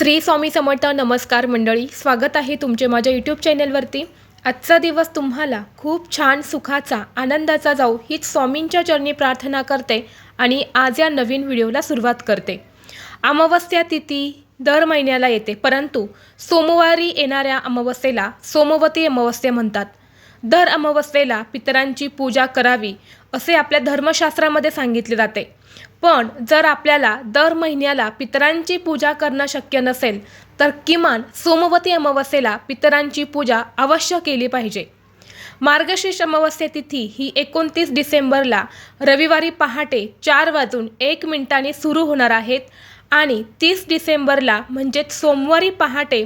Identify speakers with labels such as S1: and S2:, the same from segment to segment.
S1: श्री स्वामी समर्थ नमस्कार मंडळी स्वागत आहे तुमचे माझ्या यूट्यूब चॅनलवरती आजचा दिवस तुम्हाला खूप छान सुखाचा आनंदाचा जाऊ हीच स्वामींच्या चरणी प्रार्थना करते आणि आज या नवीन व्हिडिओला सुरुवात करते. अमावस्या तिथी दर महिन्याला येते परंतु सोमवारी येणाऱ्या अमावस्येला सोमवती अमावस्या म्हणतात. दर अमावस्येला पितरांची पूजा करावी असे आपल्या धर्मशास्त्रामध्ये सांगितले जाते. पण जर आपल्याला दर महिन्याला पितरांची पूजा करणं शक्य नसेल तर किमान सोमवती अमावस्येला पितरांची पूजा अवश्य केली पाहिजे. मार्गशीर्ष अमावस्या तिथी ही एकोणतीस डिसेंबरला रविवारी पहाटे चार वाजून एक मिनिटांनी सुरू होणार आहेत आणि तीस डिसेंबरला म्हणजेच सोमवारी पहाटे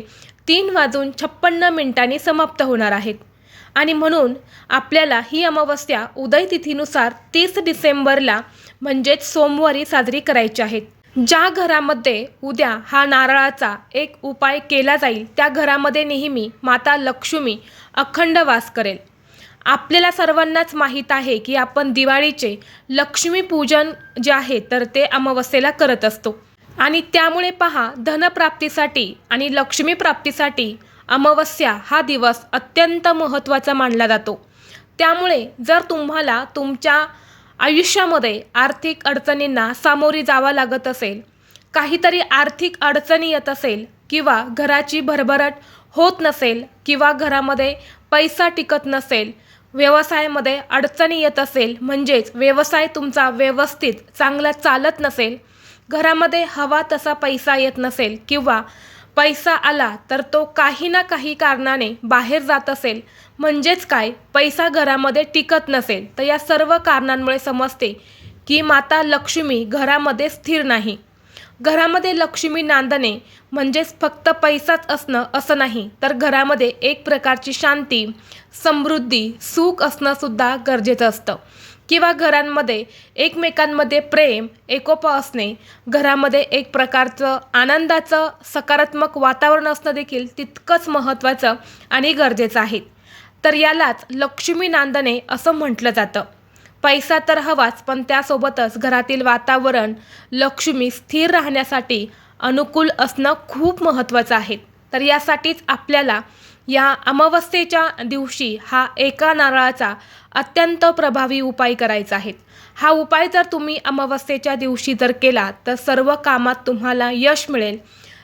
S1: तीन वाजून छप्पन्न मिनिटांनी समाप्त होणार आहेत. आणि म्हणून आपल्याला ही अमावस्या उदय तिथीनुसार तीस डिसेंबरला म्हणजेच सोमवारी साजरी करायची आहेत ज्या घरामध्ये उद्या हा नारळाचा एक उपाय केला जाईल त्या घरामध्ये नेहमी माता लक्ष्मी अखंड वास करेल. आपल्याला सर्वांनाच माहीत आहे की आपण दिवाळीचे लक्ष्मीपूजन जे आहे तर ते अमावस्येला करत असतो. आणि त्यामुळे पहा धनप्राप्तीसाठी आणि लक्ष्मी प्राप्तीसाठी अमावस्या हा दिवस अत्यंत महत्त्वाचा मानला जातो. त्यामुळे जर तुम्हाला तुमच्या आयुष्यामध्ये आर्थिक अडचणींना सामोरी जावं लागत असेल काहीतरी आर्थिक अडचणी येत असेल किंवा घराची भरभराट होत नसेल किंवा घरामध्ये पैसा टिकत नसेल व्यवसायामध्ये अडचणी येत असेल म्हणजेच व्यवसाय तुमचा व्यवस्थित चांगला चालत नसेल घरामध्ये हवा तसा पैसा येत नसेल किंवा पैसा आला तर तो काही ना काही कारणाने बाहेर जात असेल. म्हणजेच काय? पैसा घरामध्ये टिकत नसेल. तर या सर्व कारणांमुळे समजते की माता लक्ष्मी घरामध्ये स्थिर नाही. घरामध्ये लक्ष्मी नांदणे म्हणजेच फक्त पैसाच असणं असं नाही तर घरामध्ये एक प्रकारची शांती समृद्धी सुख असणं सुद्धा गरजेचं असतं. किंवा घरांमध्ये एकमेकांमध्ये प्रेम एकोपा असणे घरामध्ये एक प्रकारचं आनंदाचं सकारात्मक वातावरण असणं देखील तितकंच महत्त्वाचं आणि गरजेचं आहे. तर यालाच लक्ष्मी नांदणे असं म्हटलं जातं. पैसा तर हवाच पण त्यासोबतच घरातील वातावरण लक्ष्मी स्थिर राहण्यासाठी अनुकूल असणं खूप महत्त्वाचं आहे. तर यासाठीच आपल्याला या अमावस्येच्या दिवशी हा एका नारळाचा अत्यंत प्रभावी उपाय करायचा आहे. हा उपाय जर तुम्ही अमावस्येच्या दिवशी जर केला तर सर्व कामात तुम्हाला यश मिळेल.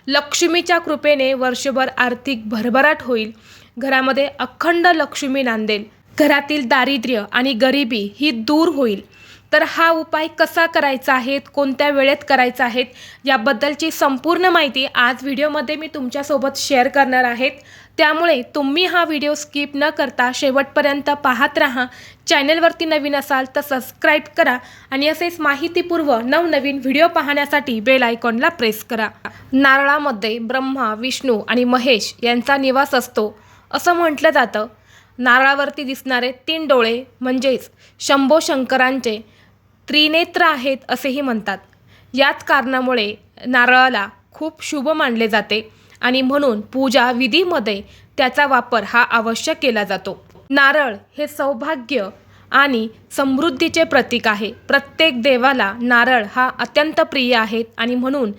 S1: लक्ष्मीच्या कृपेने वर्षभर आर्थिक भरभराट होईल. घरामध्ये अखंड लक्ष्मी नांदेल. घरातील दारिद्र्य आणि गरिबी ही दूर होईल. तर हा उपाय कसा करायचा आहे? कोणत्या वेळेत करायचा आहेत याबद्दलची संपूर्ण माहिती आज व्हिडिओमध्ये मी तुमच्यासोबत शेअर करणार आहेत त्यामुळे तुम्ही हा व्हिडिओ स्किप न करता शेवटपर्यंत पाहत राहा. चॅनलवरती नवीन असाल तर सबस्क्राईब करा आणि असेच माहितीपूर्व नवनवीन व्हिडिओ पाहण्यासाठी बेल आयकॉनला प्रेस करा. नारळामध्ये ब्रह्मा विष्णू आणि महेश यांचा निवास असतो. असं म्हटलं जातं. नारळावरती दिसणारे तीन डोळे म्हणजेच शंभो शंकरांचे त्रिनेत्र आहेत असेही म्हणतात. याच कारणामुळे नारळाला खूप शुभ मानले जाते आणि म्हणून पूजा विधीमध्ये त्याचा वापर हा आवश्यक केला जातो. नारळ हे सौभाग्य आणि समृद्धीचे प्रतीक आहे. प्रत्येक देवाला नारळ हा अत्यंत प्रिय आहे आणि म्हणून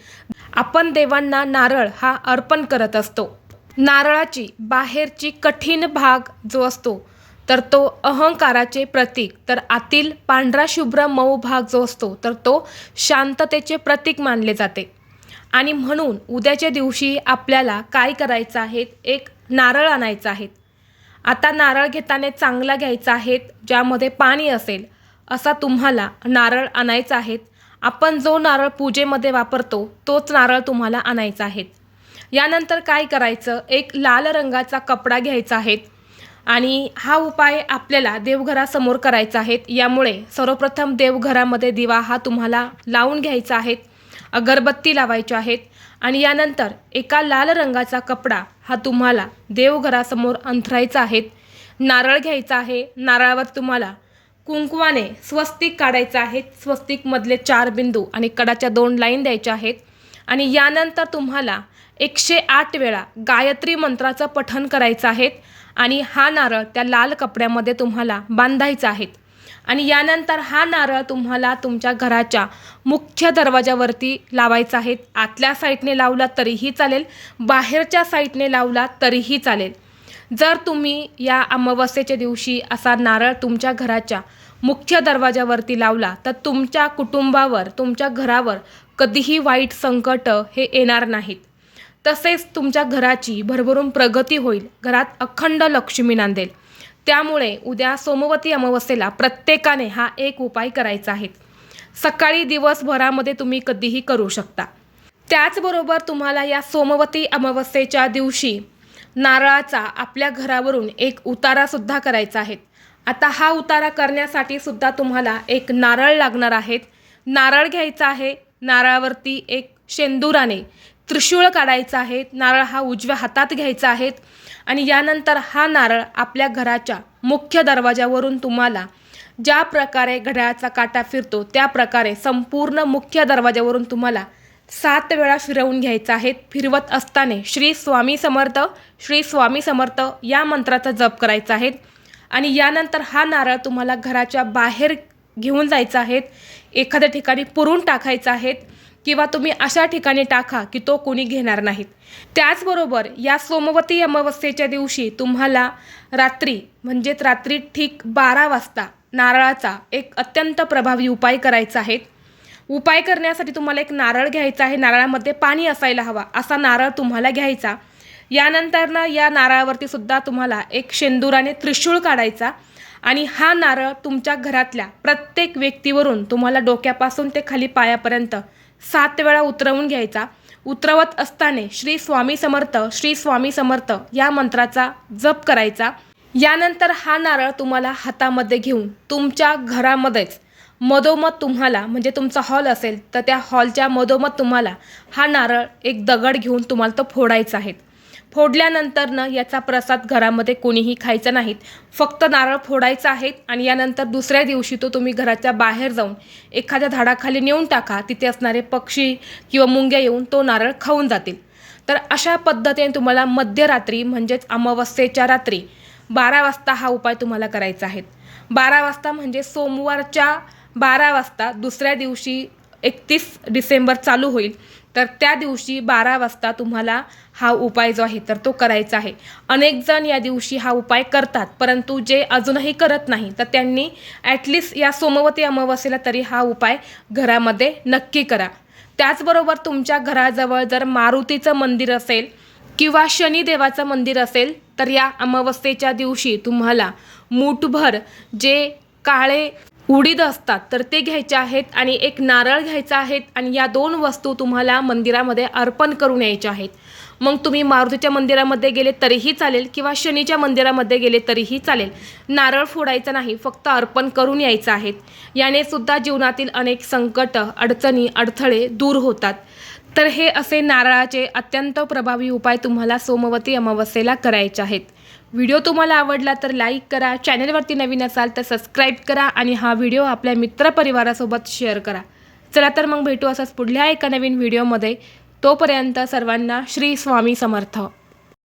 S1: आपण देवांना नारळ हा अर्पण करत असतो. नारळाची बाहेरची कठीण भाग जो असतो तर तो अहंकाराचे प्रतीक. तर आतील पांढरा शुभ्र मऊ भाग जो असतो तर तो शांततेचे प्रतीक मानले जाते. आणि म्हणून उद्याच्या दिवशी आपल्याला काय करायचं आहे? एक नारळ आणायचं आहे. आता नारळ घेताना चांगला घ्यायचा आहे ज्यामध्ये पाणी असेल असा तुम्हाला नारळ आणायचा आहे. आपण जो नारळ पूजेमध्ये वापरतो तोच नारळ तुम्हाला आणायचा आहे. यानंतर काय करायचं? एक लाल रंगाचा कपडा घ्यायचा आहे. आणि हा उपाय आपल्याला देवघरासमोर करायचा आहे. यामुळे सर्वप्रथम देवघरामध्ये दिवा हा तुम्हाला लावून घ्यायचा आहे. अगरबत्ती लावायची आहेत. आणि यानंतर एका लाल रंगाचा कपडा हा तुम्हाला देवघरासमोर अंथरायचा आहे. नारळ घ्यायचा आहे. नारळावर तुम्हाला कुंकवाने स्वस्तिक काढायचं आहे. स्वस्तिकमधले चार बिंदू आणि कडाच्या दोन लाईन द्यायच्या आहेत. आणि यानंतर तुम्हाला एकशे आठ वेळा गायत्री मंत्राचं पठण करायचं आहे आणि हा नारळ त्या लाल कपड्यामध्ये तुम्हाला बांधायचा आहे आणि यानंतर हा नारळ तुम्हाला तुमच्या घराच्या मुख्य दरवाजावरती लावायचा आहे आतल्या साईडने लावला तरीही चालेल बाहेरच्या साईडने लावला तरीही चालेल. जर तुम्ही या अमावस्येच्या दिवशी असा नारळ तुमच्या घराच्या मुख्य दरवाजावरती लावला तर तुमच्या कुटुंबावर तुमच्या घरावर कधीही वाईट संकट हे येणार नाहीत. तसेच तुमच्या घराची भरभरून प्रगती होईल. घरात अखंड लक्ष्मी नांदेल. त्यामुळे उद्या सोमवती अमावस्येला प्रत्येकाने हा एक उपाय करायचा आहे. सकाळी दिवसभरामध्ये तुम्ही कधीही करू शकता. त्याचबरोबर तुम्हाला या सोमवती अमावस्येच्या दिवशी नारळाचा आपल्या घरावरून एक उतारासुद्धा करायचा आहे. आता हा उतारा करण्यासाठी सुद्धा तुम्हाला एक नारळ लागणार आहेत. नारळ घ्यायचा आहे. नारळावरती एक शेंदुराने त्रिशूळ काढायचा आहे नारळ हा उजव्या हातात घ्यायचा आहे आणि यानंतर हा नारळ आपल्या घराच्या मुख्य दरवाजावरून तुम्हाला ज्या प्रकारे घड्याळाचा काटा फिरतो त्या प्रकारे संपूर्ण मुख्य दरवाजावरून तुम्हाला सात वेळा फिरवून घ्यायचा आहे. फिरवत असताना श्री स्वामी समर्थ श्री स्वामी समर्थ या मंत्राचा जप करायचा आहे आणि यानंतर हा नारळ तुम्हाला घराच्या बाहेर घेऊन जायचा आहे. एखाद्या ठिकाणी पुरून टाकायचा आहे. किंवा तुम्ही अशा ठिकाणी टाका की तो कोणी घेणार नाहीत. त्याचबरोबर या सोमवती अमावस्येच्या दिवशी तुम्हाला रात्री म्हणजेच रात्री ठीक बारा वाजता नारळाचा एक अत्यंत प्रभावी उपाय करायचा आहे. उपाय करण्यासाठी तुम्हाला एक नारळ घ्यायचा आहे. नारळामध्ये पाणी असायला हवा असा नारळ तुम्हाला घ्यायचा. यानंतरनं या नारळावरती सुद्धा तुम्हाला एक शेंदुराने त्रिशूळ काढायचा. आणि हा नारळ तुमच्या घरातल्या प्रत्येक व्यक्तीवरून तुम्हाला डोक्यापासून ते खाली पायापर्यंत सात वेळा उतरवून घ्यायचा. उतरवत असताना श्री स्वामी समर्थ श्री स्वामी समर्थ या मंत्राचा जप करायचा. यानंतर हा नारळ तुम्हाला हातामध्ये घेऊन तुमच्या घरामध्येच मधोमध तुम्हाला म्हणजे तुमचा हॉल असेल तर त्या हॉलच्या मधोमध तुम्हाला हा नारळ एक दगड घेऊन तुम्हाला तो फोडायचा आहे. फोडल्यानंतरनं याचा प्रसाद घरामध्ये कोणीही खायचा नाहीत. फक्त नारळ फोडायचा आहे आणि यानंतर दुसऱ्या दिवशी तो तुम्ही घराच्या बाहेर जाऊन एखाद्या झाडाखाली नेऊन टाका. तिथे असणारे पक्षी किंवा मुंग्या येऊन तो नारळ खाऊन जातील. तर अशा पद्धतीने तुम्हाला मध्यरात्री म्हणजेच अमावस्येच्या रात्री बारा वाजता हा उपाय तुम्हाला करायचा आहे. बारा वाजता म्हणजे सोमवारच्या बारा वाजता दुसऱ्या दिवशी एकतीस डिसेंबर चालू होईल. तर त्या दिवशी बारा वाजता तुम्हाला हा उपाय जो आहे तर तो करायचा आहे. अनेक जण या दिवशी हा उपाय करतात परंतु जे अजूनही करत नाही तर त्यांनी ॲटलिस्ट या सोमवती अमावस्येला तरी हा उपाय घरामध्ये नक्की करा. त्याचबरोबर तुमच्या घराजवळ जर मारुतीचं मंदिर असेल किंवा शनिदेवाचं मंदिर असेल तर या अमावस्येच्या दिवशी तुम्हाला मूठभर जे काळे उडीद असतात तर ते घ्यायचे आहेत आणि एक नारळ घ्यायचा आहेत आणि या दोन वस्तू तुम्हाला मंदिरामध्ये अर्पण करून यायच्या आहेत. मग तुम्ही मारुतीच्या मंदिरामध्ये गेले तरीही चालेल किंवा शनीच्या मंदिरामध्ये गेले तरीही चालेल. नारळ फोडायचं नाही फक्त अर्पण करून यायचं आहेत याने सुद्धा जीवनातील अनेक संकट अडचणी अडथळे दूर होतात. तर हे असे नारळाचे अत्यंत प्रभावी उपाय तुम्हाला सोमवती अमावस्येला करायचे आहेत. व्हिडिओ तुम्हाला आवडला तर लाईक करा चॅनलवरती नवीन असाल तर सबस्क्राईब करा आणि हा व्हिडिओ आपल्या मित्रपरिवारासोबत शेअर करा. चला तर मग भेटू असंच पुढल्या एका नवीन व्हिडिओमध्ये. तोपर्यंत सर्वांना श्री स्वामी समर्थ.